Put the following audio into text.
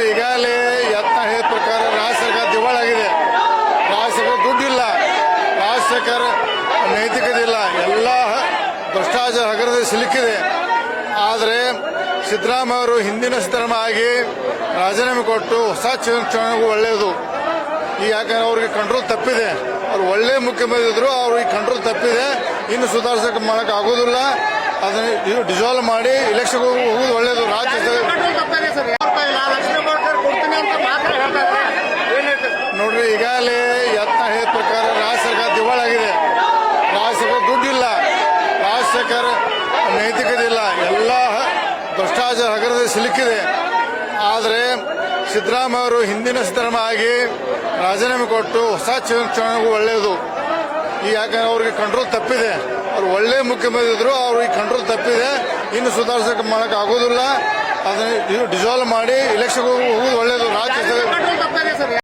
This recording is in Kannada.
ಈಗಾಗಲೇ ಯತ್ನ ಹೇಳಿದ ಪ್ರಕಾರ ರಾಜ್ಯ ಸರ್ಕಾರ ದಿವಾಳಾಗಿದೆ ರಾಜ್ಯ ಸರ್ಕಾರ ದುಡ್ಡಿಲ್ಲ. ರಾಜ್ಯ ಸರ್ಕಾರ ನೈತಿಕತೆ ಇಲ್ಲ ಎಲ್ಲ ಭ್ರಷ್ಟಾಚಾರ ಹಗರದಲ್ಲಿ ಸಿಲುಕಿದೆ. ಆದರೆ ಸಿದ್ದರಾಮಯ್ಯ ಅವರು ಹಿಂದಿನ ಸಿದ್ದರಾಮಯ್ಯ ಆಗಿ ರಾಜೀನಾಮೆ ಕೊಟ್ಟು ಹೊಸ ಚುನಾವಣೆಗೂ ಒಳ್ಳೆಯದು. ಈ ಯಾಕಂದ್ರೆ ಅವ್ರಿಗೆ ಕಂಟ್ರೋಲ್ ತಪ್ಪಿದೆ. ಅವ್ರು ಒಳ್ಳೆ ಮುಖ್ಯಮಂತ್ರಿ ಇದ್ರು ಅವ್ರಿಗೆ ಕಂಟ್ರೋಲ್ ತಪ್ಪಿದೆ. ಇನ್ನು ಸುಧಾರಿಸಕ್ಕೆ ಮಾಡಕ್ಕೆ ಆಗೋದಿಲ್ಲ. ಅದನ್ನ ಇದು ಡಿಸಾಲ್ವ್ ಮಾಡಿ ಇಲೆಕ್ಷನ್ ಹೋಗೋದು ಒಳ್ಳೆಯದು. ರಾಜ್ಯ ಈಗಾಗಲೇ ಯತ್ನ ಹೇಳಿದ ಪ್ರಕಾರ ರಾಜ್ಯ ಸರ್ಕಾರ ದಿವಾಳಾಗಿದೆ ರಾಜ್ಯ ಸರ್ಕಾರ ದುಡ್ಡಿಲ್ಲ. ರಾಜ್ಯ ಸರ್ಕಾರ ನೈತಿಕತೆ ಇಲ್ಲ ಎಲ್ಲ ಭ್ರಷ್ಟಾಚಾರ ಹಗರದಲ್ಲಿ ಸಿಲುಕಿದೆ. ಆದರೆ ಸಿದ್ದರಾಮಯ್ಯ ಅವರು ಹಿಂದಿನ ಸಿದ್ದರಾಮಯ್ಯ ಆಗಿ ರಾಜೀನಾಮೆ ಕೊಟ್ಟು ಹೊಸ ಚುನಾವಣೆಗೂ ಒಳ್ಳೆಯದು. ಈ ಯಾಕಂದ್ರೆ ಅವ್ರಿಗೆ ಕಂಟ್ರೋಲ್ ತಪ್ಪಿದೆ. ಅವ್ರು ಒಳ್ಳೆ ಮುಖ್ಯಮಂತ್ರಿ ಇದ್ರು ಅವ್ರಿಗೆ ಕಂಟ್ರೋಲ್ ತಪ್ಪಿದೆ. ಇನ್ನು ಸುಧಾರಿಸಕ್ಕೆ ಮಾಡೋಕ್ಕಾಗೋದಿಲ್ಲ ಅದನ್ನ ಡಿಸಾಲ್ವ್ ಮಾಡಿ ಇಲೆಕ್ಷನ್ ಹೋಗೋದು ಒಳ್ಳೆಯದು